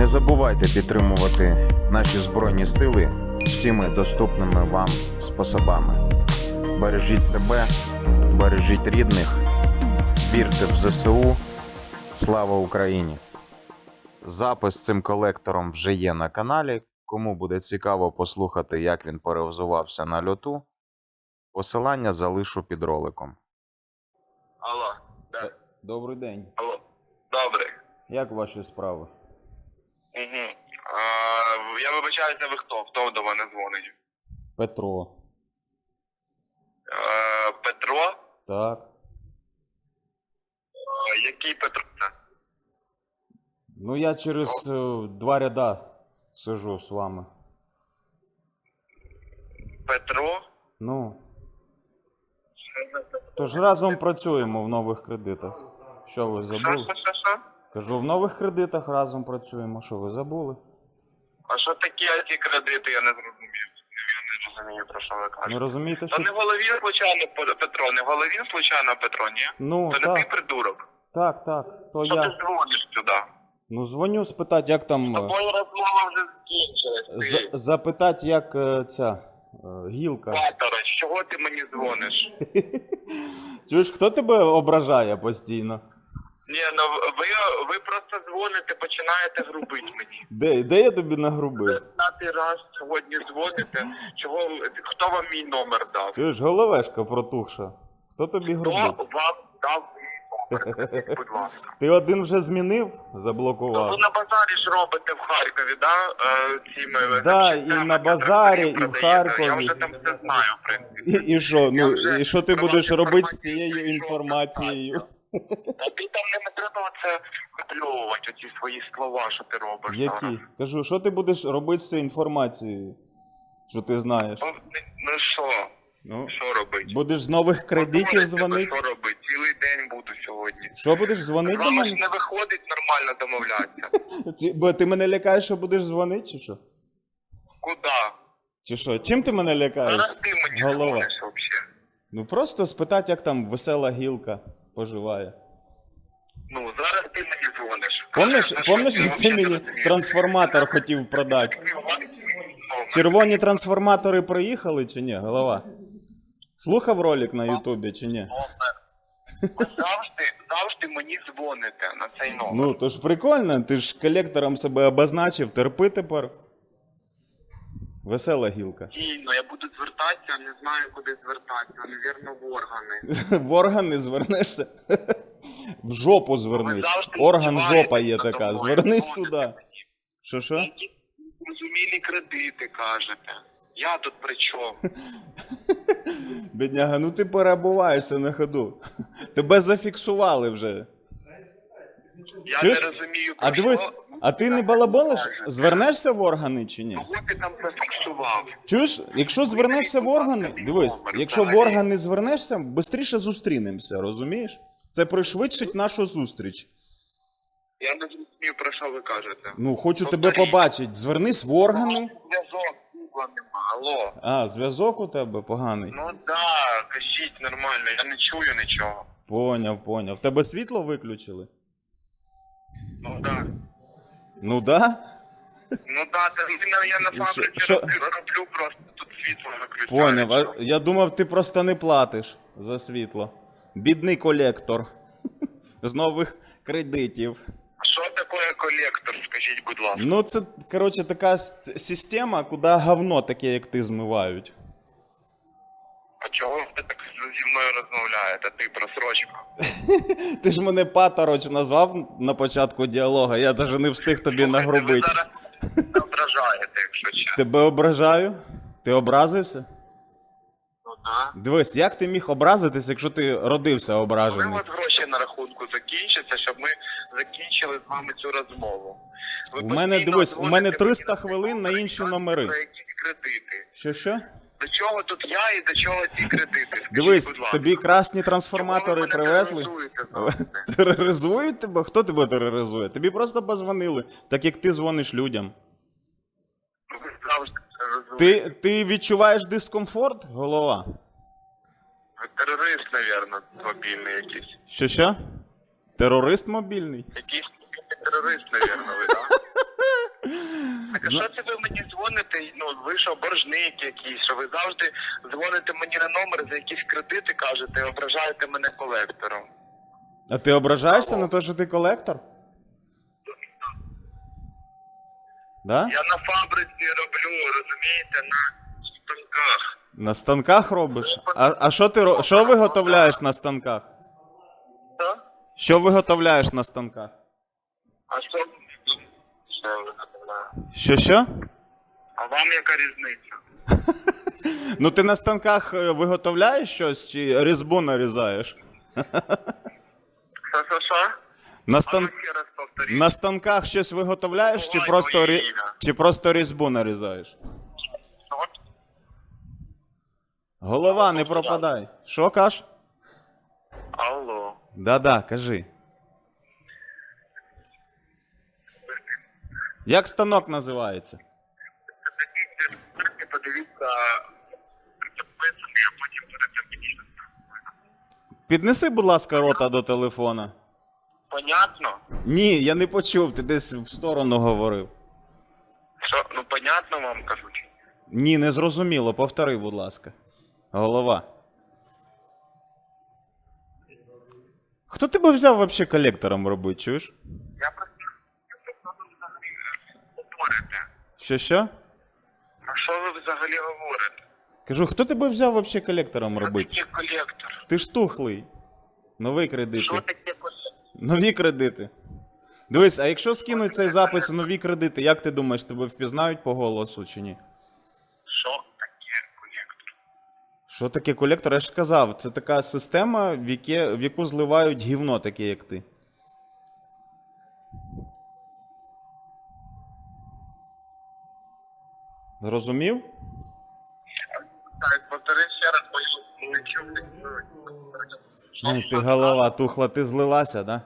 Не забувайте підтримувати наші Збройні Сили всіми доступними вам способами. Бережіть себе, бережіть рідних, вірте в ЗСУ. Слава Україні! Запис з цим колектором вже є на каналі. Кому буде цікаво послухати, як він перевзувався на льоту, посилання залишу під роликом. Алло, да. Добрий день. Алло. Добре. Як ваші справи? Угу. А, я вибачаюся, ви хто? Хто до мене дзвонить? Петро. Е, Петро? Так. Е, який Петро? це? Ну я через е, два ряда сижу з вами. Петро? Ну. Тож разом працюємо в нових кредитах. Що ви Що, забули? що, що, що? Кажу, в нових кредитах разом працюємо. Що ви забули? А що такі ці кредити, я не зрозумів. Я не розумію, про що ви Не розумієте, що. не головін, случайно, Петро, не головін, случайно, Петро, ні? Ну, То не ти придурок. так, так. То Що ти я. дзвониш сюди? Ну дзвоню спитати, як там. е, Твоя розмова вже закінчилась. з- Запитати, як е, ця е, гілка. Патора, чого ти мені дзвониш? Чуєш, хто тебе ображає постійно? Ні, ну ви, ви просто дзвоните, починаєте грубити мені. Де, де я тобі нагрубив? П'ятий раз сьогодні дзвоните. Чого хто вам мій номер дав? Чуєш, головешка протухша. Хто тобі Хто вам дав мій номер? Будь ласка. Ти один вже змінив, Ну, заблокував. ви на базарі ж робите в Харкові, да? Е, цими Да, і на базарі, і в. Харкові. Я вже там все знаю, в принципі. І, що? Ну, і що ти будеш робити з цією інформацією? А ти там не треба оце випльовувати, оці свої слова, що ти робиш. Які? Кажу, що ти будеш робити з цією інформацією? Що ти знаєш? Ну, ну що? Ну, Що робити? будеш з нових кредитів дзвонити? Що робити? Цілий день буду сьогодні. Що будеш дзвонити мене? не виходить нормально домовлятися. Бо ти мене лякаєш, що будеш дзвонити, чи що? Куда? Чи що? Чим ти мене лякаєш? Зараз ти мені Голова. дзвониш взагалі. Ну просто спитати, як там весела гілка поживає. Ну, зараз ти мені дзвониш. Помниш, помниш, що як ти мені трансформатор хотів продати? Червоні трансформатори приїхали чи ні, голова? Слухав ролик на Ютубі чи ні? Завжди, завжди мені дзвоните на цей номер. Ну, то ж прикольно, ти ж колектором себе обозначив, терпи тепер. Весела гілка. Дійно, я буду звертатися, не знаю, куди звертатися. Навірно, в органи. В органи звернешся. В жопу звернись. завжди Орган здіваєтесь жопа є така. мною, Звернись дзвоните туди. мені. Що що? Які зрозумілі кредити кажете. Я тут при чому? Бідняга, ну ти перебуваєшся на ходу. Тебе зафіксували вже. Я Чуєш? не розумію, про А дивись, що а ти не балаболиш? Звернешся в органи чи ні? Кого ти там зафіксував? Чуєш, якщо звернешся в органи, дивись, якщо в органи звернешся, швидше зустрінемося, розумієш? Це пришвидшить нашу зустріч. Я не зрозумів, про що ви кажете. Ну, хочу тебе побачити. Звернись в органи. Зв'язок Гугла нема. Алло. А, зв'язок у тебе поганий. Ну да, кажіть нормально, я не чую нічого. Поняв, поняв. Тебе світло виключили? Ну да. Ну да? Ну да, та я на фабриці що? роблю, роблю просто тут світло виключаю. Поняв. А я думав, ти просто не платиш за світло. Бідний колектор. З нових кредитів. Що таке колектор, скажіть, будь ласка? Ну, це, коротше, така с- система, куди говно таке, як ти, змивають. А чого ви так зі мною розмовляєте? Ти просрочка. Ти ж мене патороч назвав на початку діалога, я навіть не встиг тобі Ви нагрубити. зараз ображаєте, якщо чесно. Тебе ображаю? Ти образився? Ну да. Дивись, як ти міг образитись, якщо ти родився Коли у ображений? вас гроші на рахунку закінчаться, щоб ми закінчили з вами цю розмову. Ви У мене, дивись, у мене 300 хвилин на інші номери. Про якісь кредити. Що що? До чого тут я і до чого ці кредити? Скажіть, Дивись, будь ласка. тобі красні Чому ви трансформатори мене привезли. тероризуєте? Тероризують тебе? Хто тебе тероризує? Тобі просто позвонили, так як ти дзвониш людям. Ви завжди тероризуєте. Ти, ти відчуваєш дискомфорт, голова? Ви терорист, мабуть, мобільний якийсь. Що що? Терорист мобільний. Якийсь терорист, навірно, ви, так? Так, а що це ви мені дзвоните? Ну, ви що, боржник якийсь, що ви завжди дзвоните мені на номер за якісь кредити, кажете, ображаєте мене колектором. А ти ображаєшся на те, що ти колектор? Да? Я на фабриці роблю, розумієте, на станках. На станках робиш? А, а що ти ро- що виготовляєш на станках? Що виготовляєш на станках? А що? Що знаю. Що що? А вам яка різниця? Ну ти на станках е, виготовляєш щось чи різьбу нарізаєш? Що, що, що? На, стан... ще раз повторіть. на станках щось виготовляєш чи Бувай, просто, рі... чи просто різьбу нарізаєш? Голова, не пропадай. Що каш? Алло. Да-да, кажи. Як станок називається? Подивіться, подивіться, потім. Піднеси, будь ласка, рота до телефона. Понятно? Ні, я не почув, ти десь в сторону говорив. Що, ну понятно вам кажуть? Ні, не зрозуміло, повтори, будь ласка. Голова. Хто тебе взяв вообще колектором робити, чуєш? Я просто що ви взагалі говорите? Що що? А що ви взагалі говорите? Кажу, хто тебе взяв вообще колектором Що робити? таке колектор? Ти ж тухлий. Нові кредити. Що таке колектор? Нові кредити. Дивись, а якщо скинуть цей запис в нові кредити, як ти думаєш, тебе впізнають по голосу чи ні? Що таке колектор? Що таке колектор? Я ж сказав, це така система, в, яке, в яку зливають гівно, таке як ти. Зрозумів? Так, повтори ще раз, бо я не чув. Ай, ти голова тухла, ти злилася, да?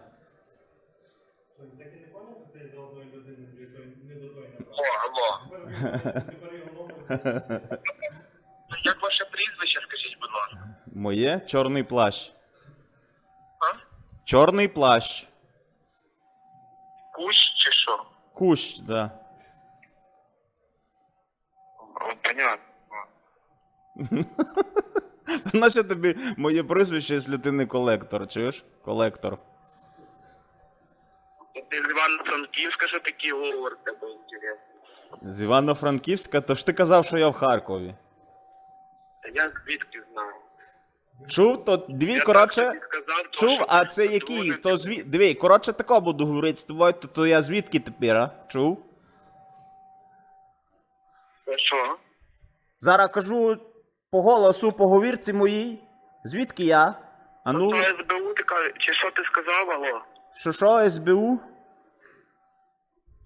Алло. Як ваше прізвище, скажіть, будь ласка? Моє чорний плащ. А? Чорний плащ. Кущ чи що? Кущ, да. Понятно. Нащо тобі моє прізвище, якщо ти не колектор, чуєш? Колектор. Ти з Івано-Франківська, що такі говорите, бо інтересно. З Івано-Франківська, то ж ти казав, що я в Харкові. Та Я звідки знаю? Чув, то дві, Я коротше. Чув, а це який? То зві... Диви, коротше тако буду говорити з тобою, то, то я звідки тепер, а? Чув? Що? Зараз кажу по голосу, по говірці моїй. Звідки я? А ну, То СБУ така, чи що ти сказав, алло? що що, СБУ?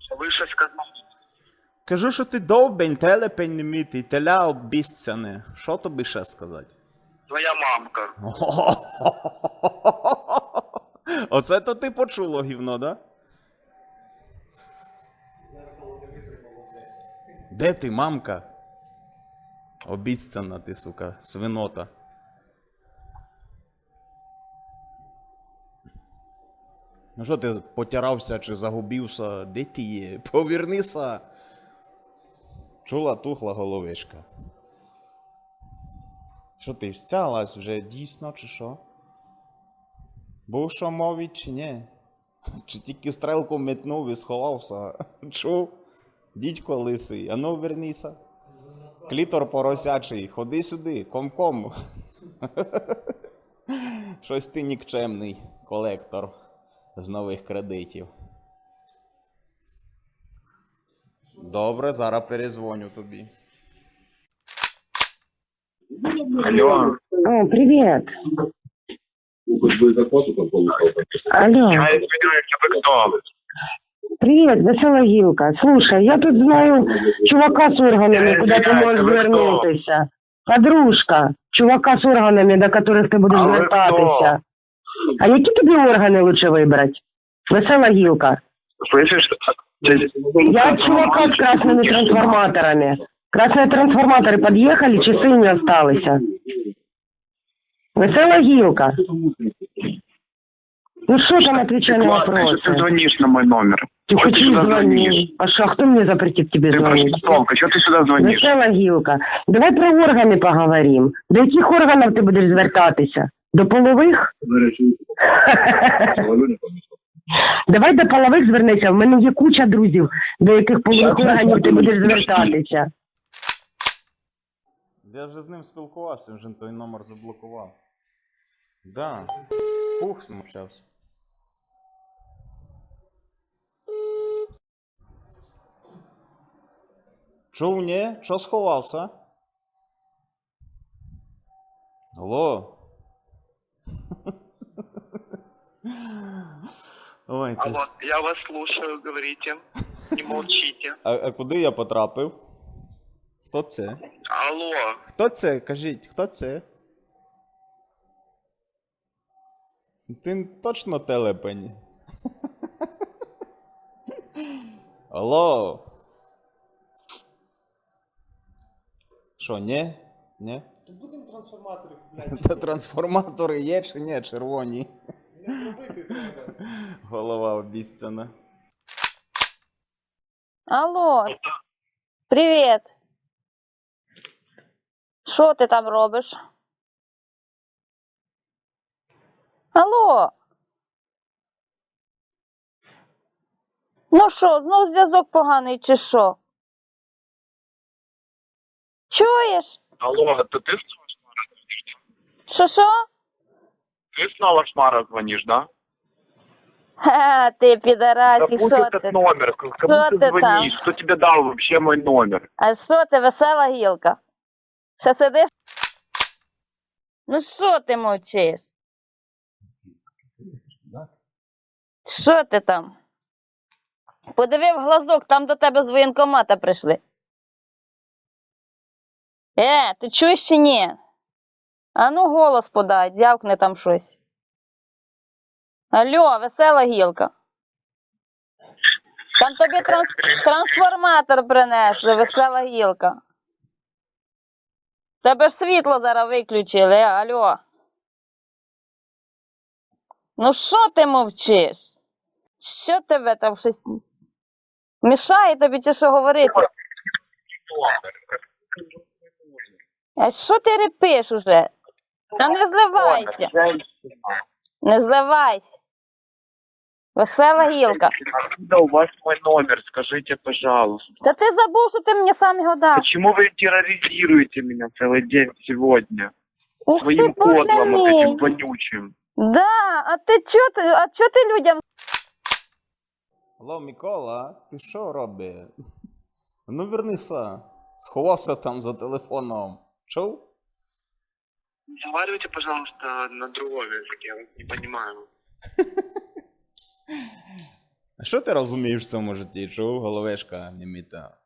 Що ви щось сказали? Кажу, що ти довбень, телепень не мітий, теля обіцяне. Що тобі ще сказати? Твоя мамка. Оце то ти почуло гівно, да? Де ти, мамка? Обіцяна ти, сука, свинота. Ну що ти потирався чи загубився? Де ти є? Повернися. Чула тухла головишка. Що ти стялась вже дійсно, чи що? Був що мовить, чи ні? Чи тільки стрелку метнув і сховався? Чув? Дідько лисий, ану верніся. Клітор поросячий, ходи сюди, ком-ком. Щось ти нікчемний колектор з нових кредитів. Добре, зараз перезвоню тобі. Алло. О, привет. Алло, Я извиняюсь, ви хто? привет, весела Гилка. Слушай, я тут знаю чувака с органами, Я куда ты извиняюсь, можешь вы кто? вернутися. Подружка, чувака з органами, до которых ти будеш А ви звертатися. А які тобі органи лучше вибрати? Весела Гілка. Слышиш? Я чувака з красними трансформаторами. Красные трансформаторы подъехали, часы не осталися. Весела Гілка. Ну что там, отвечай на Ладно, что ты вопросы. звонишь на мой номер? Ты Что ты хочу сюда звонить. звонишь? А что, кто мне запретит тебе Ты звонить? проштовка, что ты сюда звонишь? Весела гілка. Давай про органи поговоримо. До яких органів ти будеш звертатися? До полових? Давай до полових звернися. В мене є куча друзів, до яких полових органів ти будеш звертатися. Я вже з ним спілкувався, вже той номер заблокував. Да. Пух смущався. Чув, ні? Чо сховався? Алло? Ой, ти. Алло, я вас слушаю, говорите. Не молчите. А, а куди я потрапив? Хто це? Алло, Хто це? Кажіть, хто це? Ти точно телепень. Алло. Що, ні? Ні? То будемо трансформаторів, блядь. Та трансформатори є чи ні, червоні. Голова обіцяна. Алло, привіт. Що ти там робиш? Алло. Ну що, знов зв'язок поганий чи що? Чуєш? Алло, это ты снова Шмара звонишь, да? Що що? Ты снова Шмара звонишь, да? Ха, ти Да підарасі, пусть що этот ти? номер, к- кому Что ты ты звонишь? Кто тебе дал вообще мой номер? А що ти, весела гілка? Ще сидиш? Ну що ти мовчиш? Що ти там? Подиви в глазок, там до тебе з воєнкомата прийшли. Е, ти чуєш чи ні? А ну голос подай, дявкни там щось. Алло, весела гілка. Там тобі транс... трансформатор принесли, весела гілка. Тебе ж світло зараз виключили, е, алло. Ну що ти мовчиш? Що тебе там щось мішає тобі чи що говорити? А що ти репиш уже? Та не зливайся, не зливайся. Весела гілка. Откуда у вас мой номер? Скажите, пожалуйста. Та ти забув, що ти мені сам його дав. Почему вы терроризируете меня целый день сегодня? Ух Своим ти, Боже кодлом вот мій. этим вонючим. Да, а ти чо ти, а чо ти людям Алло, Микола, ти що робиш? Ну вернися. Сховався там за телефоном. Чув? разговаривайте, пожалуйста, на другом языке, я вас не понимаю. А що ти розумієш в цьому житті? Чув, головешка неміта?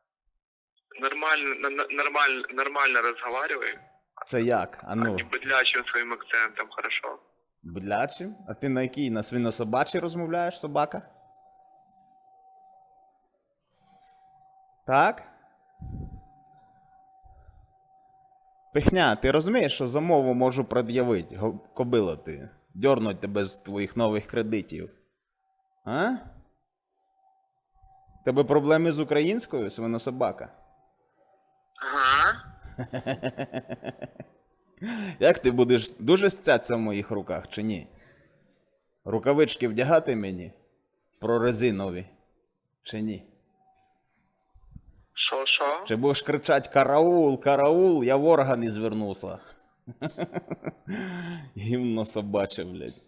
Нормально, на- на- нормально, нормально разговаривай. Це як? А ну, Не быдлячим своим акцентом, хорошо? блячим? А ти на якій? На свинособачій розмовляєш, собака? Так? Пихня, ти розумієш, що за мову можу пред'явити, кобила ти. Дьорнуть тебе з твоїх нових кредитів. А? Тебе проблеми з українською, свинособака? Ага. Як ти будеш дуже сцяться в моїх руках, чи ні? Рукавички вдягати мені? Прорезинові. Чи ні? Шо, шо? Чи будеш кричать караул, караул, я в органи звернувся. Гімно собаче, блядь.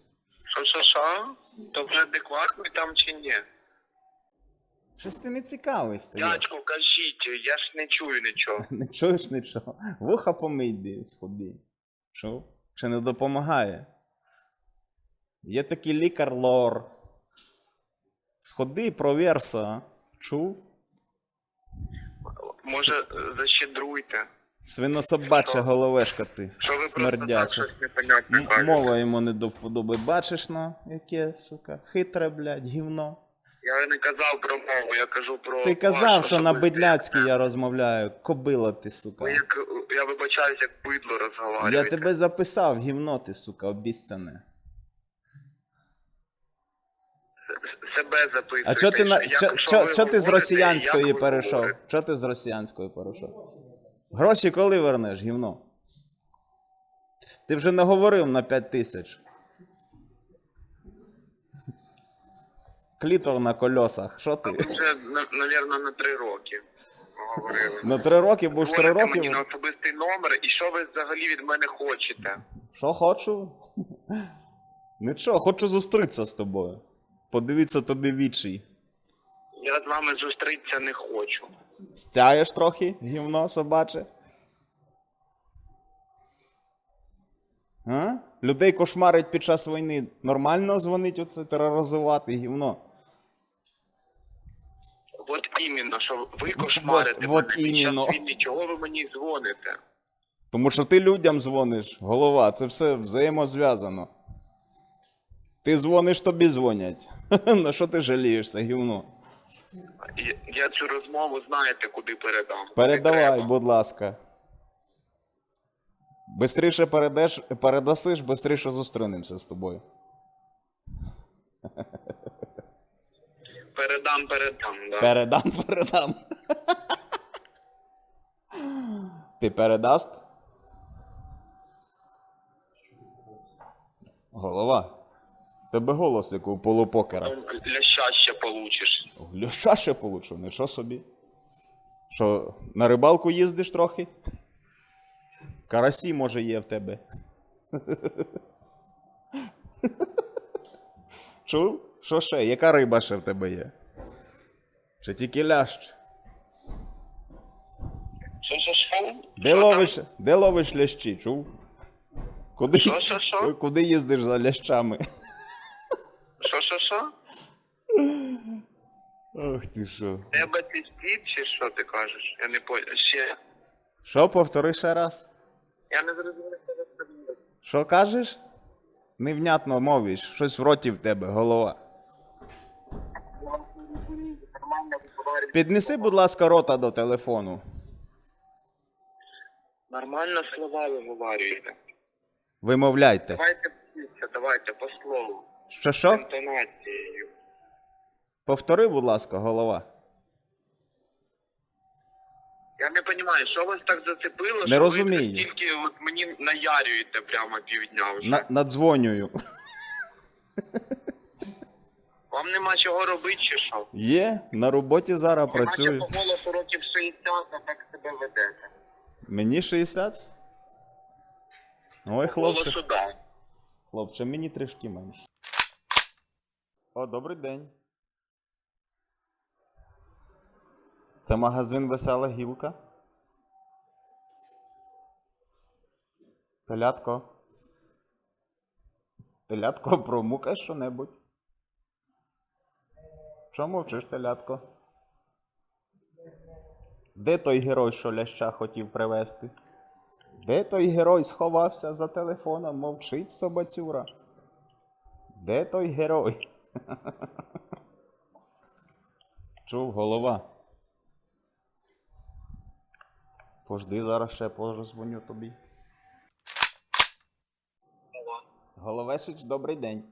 Шо, шо, шо? То адекватний там чи ні? Щось ти не цікавий стаєш. Дядьку, кажіть, я ж не чую нічого. Не чуєш нічого. Вуха помийди, сходи. Що? Чи не допомагає? Є такий лікар лор. Сходи, провірся. Чув? Може, е, защедруйте. Свинособача головешка ти. Що ви просто так Смердяча. щось непонятне М- кажете? Мова йому не до вподоби. Бачиш, ну, яке, сука, хитре, блядь, гівно. Я не казав про мову, я кажу про. Ти казав, ваш що на особистий. бидляцькій я розмовляю. Кобила ти, сука. Ви як, я вибачаюсь, як бидло розговариваєте. Я тебе записав, гівно ти, сука, обіцяне. Себе записуйте. А чо ти на чо, чо, чо ти з росіянської перейшов? говорите? Чо ти з росіянської перейшов? Гроші коли вернеш, гівно? Ти вже наговорив на 5 тисяч. Клітор на колесах. Що ти? Вже, мабуть, на три роки говорили. На 3 роки, бо ж 3 Дзвоните роки. мені на особистий номер, і що ви взагалі від мене хочете? Що хочу? Нічого, хочу зустрітися з тобою. Подивіться тобі вічі. Я з вами зустрітися не хочу. Стяєш трохи, гівно собаче? А? Людей кошмарить під час війни. Нормально дзвонить оце тероризувати, гівно. От іменно, що ви кошмарите вот мене іменно. Чого ви мені дзвоните? Тому що ти людям дзвониш, голова, це все взаємозв'язано. Ти дзвониш, тобі дзвонять. На що ти жалієшся, гівно? Я- Я цю розмову знаєте, куди передам. Передавай, будь ласка. Бистріше передаш, передасиш, бистріше зустрінемося з тобою. Передам, передам, да. Передам, передам. Ти передаст? Голова. Тебе голос, як у полупокера. Ляща ще получиш. Ляша ще получу, нічого собі. Що, на рибалку їздиш трохи? Карасі, може, є в тебе. Чув? Що ще? Яка риба ще в тебе є? Чи тільки лящ? Що, що, що? Де Що ловиш, де ловиш лящі, чув? Куди, Що, що, що? куди їздиш за лящами? Що, що, що? Ох ти що. Тебе тістіть, чи що ти кажеш? Я не понял. Ще. Що, повтори ще раз? Я не зрозумів, що ви сказали. Що кажеш? Невнятно мовиш, щось в роті в тебе, голова. Піднеси, будь ласка, рота до телефону. Нормально слова виговорюєте. Вимовляйте. Давайте давайте по слову. Що що? Інтонацією. Повтори, будь ласка, голова. Я не розумію, що вас так зацепило, Не що розумію. ви тільки от мені наярюєте прямо півдня вже. На, надзвонюю. Вам нема чого робити, чи що? Є, на роботі зараз Наче працюю. по голосу років 60, а так себе ведете. Мені 60? Ой, хлопче. Голосу да. Хлопче, мені трішки менше. О, добрий день. Це магазин Весела Гілка. Телятко. Телятко, промукай що-небудь. Що мовчиш, телятко? Де той герой, що ляща хотів привезти? Де той герой сховався за телефоном, мовчить собацюра? Де той герой? Чув голова. Пожди, зараз ще позвоню тобі. Головешич, добрий день.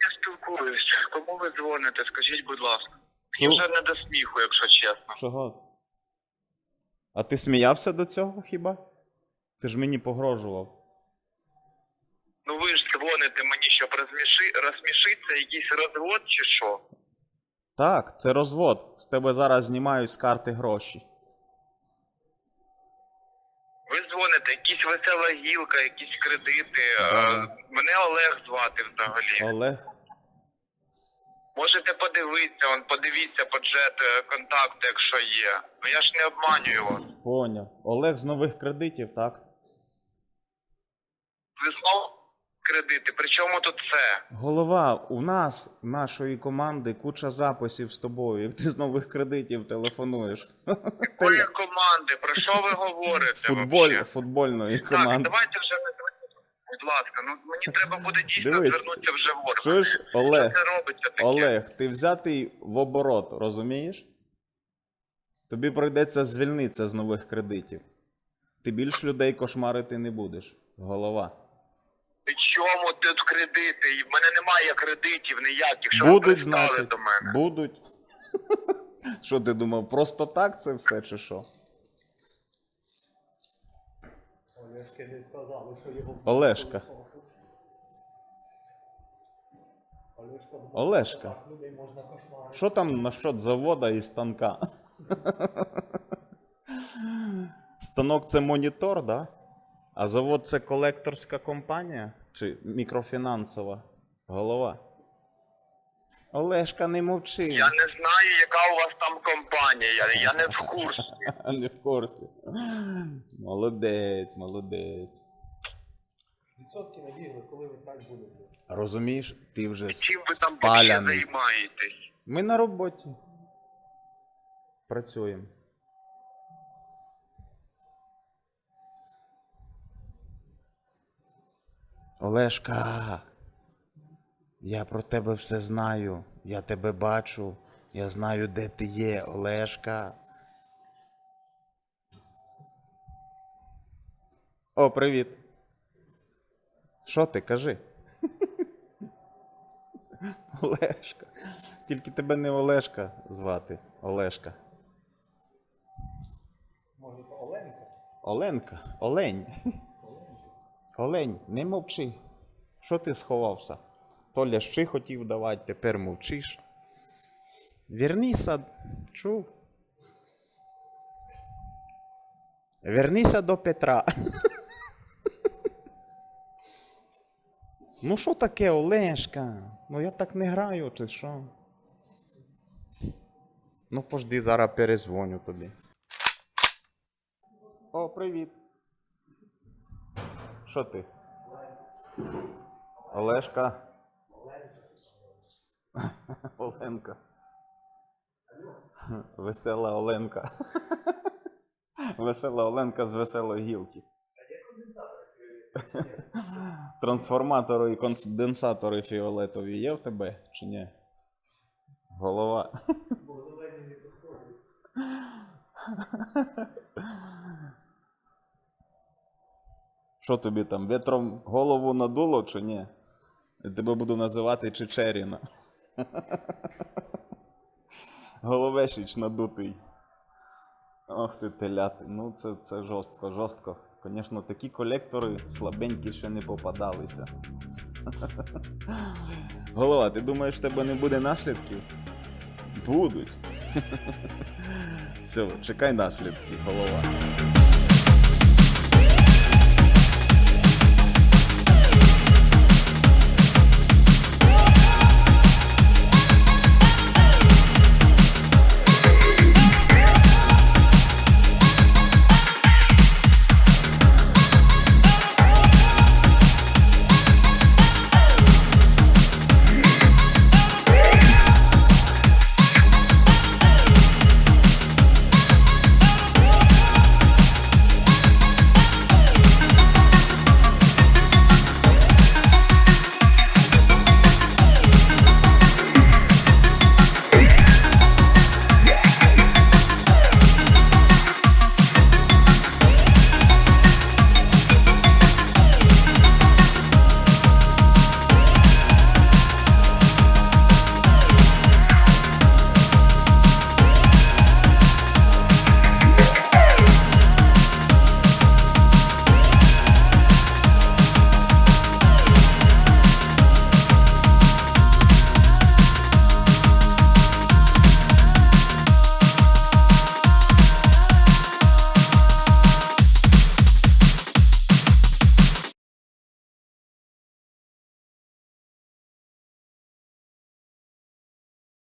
Я спілкуюсь. Кому ви дзвоните? Скажіть, будь ласка. Чу- вже не до сміху, якщо чесно. Чого? А ти сміявся до цього хіба? Ти ж мені погрожував. Ну ви ж дзвоните мені, щоб розміши... розсмішитися, якийсь розвод чи що? Так, це розвод. З тебе зараз знімають з карти гроші. Ви дзвоните, якісь весела гілка, якісь кредити. Е, Мене Олег звати взагалі. Олег. Можете подивитися, он, подивіться бюджет, е, контакти, якщо є. Ну я ж не обманюю вас. Поняв. Олег з нових кредитів, так? Ви знову кредити. Причому тут це? Голова, у нас, нашої команди, куча записів з тобою, як ти з нових кредитів телефонуєш. Якої команди? Про що ви говорите? Футболь, футбольної Так, команди. давайте вже не будь ласка, ну мені треба буде дійсно Дивись. звернутися вже в органи. Чуєш, Олег, Що це робиться таке? Олег, ти взятий в оборот, розумієш? Тобі прийдеться звільнитися з нових кредитів. Ти більш людей кошмарити не будеш. Голова. При чому тут кредити? В мене немає кредитів ніяких. Що ви Будуть, пристали значить. до мене? Будуть. Що ти думав, просто так це все чи що? Олешка. Олешка. Що там насчет завода і станка? Станок це монітор, да? А завод це колекторська компанія? Чи мікрофінансова голова? Олешка, не мовчи. Я не знаю, яка у вас там компанія. Я, я не в курсі. Не в курсі. Молодець, молодець. Відсотки надігли, коли ви так будете. Розумієш, ти вже Чим ви там взагалі спаляний. займаєтесь? Ми на роботі. Працюємо. Олешка, я про тебе все знаю. Я тебе бачу. Я знаю, де ти є, Олешка. О, привіт. Що ти, кажи? Олешка. Тільки тебе не Олешка звати. Олешка. Може, то Оленка? Оленка. Олень. Олень, не мовчи. Що ти сховався? То лящи хотів давати, тепер мовчиш. Вернися. Чув? Вернися до Петра. Ну що таке, Олешка? Ну я так не граю, чи що? Ну пожди, зараз перезвоню тобі. О, привіт. Що ти? Олешка. Оленка. Весела Оленка. Весела Оленка з веселої гілки. Трансформатори і конденсатори фіолетові є в тебе чи ні? Голова. Що тобі там, вітром голову надуло чи ні? Я тебе буду називати Чечеріна. Головешич надутий. Ох ти теляти. Ну це, це жорстко, жорстко. Звісно, такі колектори слабенькі ще не попадалися. Голова, ти думаєш, в тебе не буде наслідків? Будуть. Все, чекай наслідки, голова.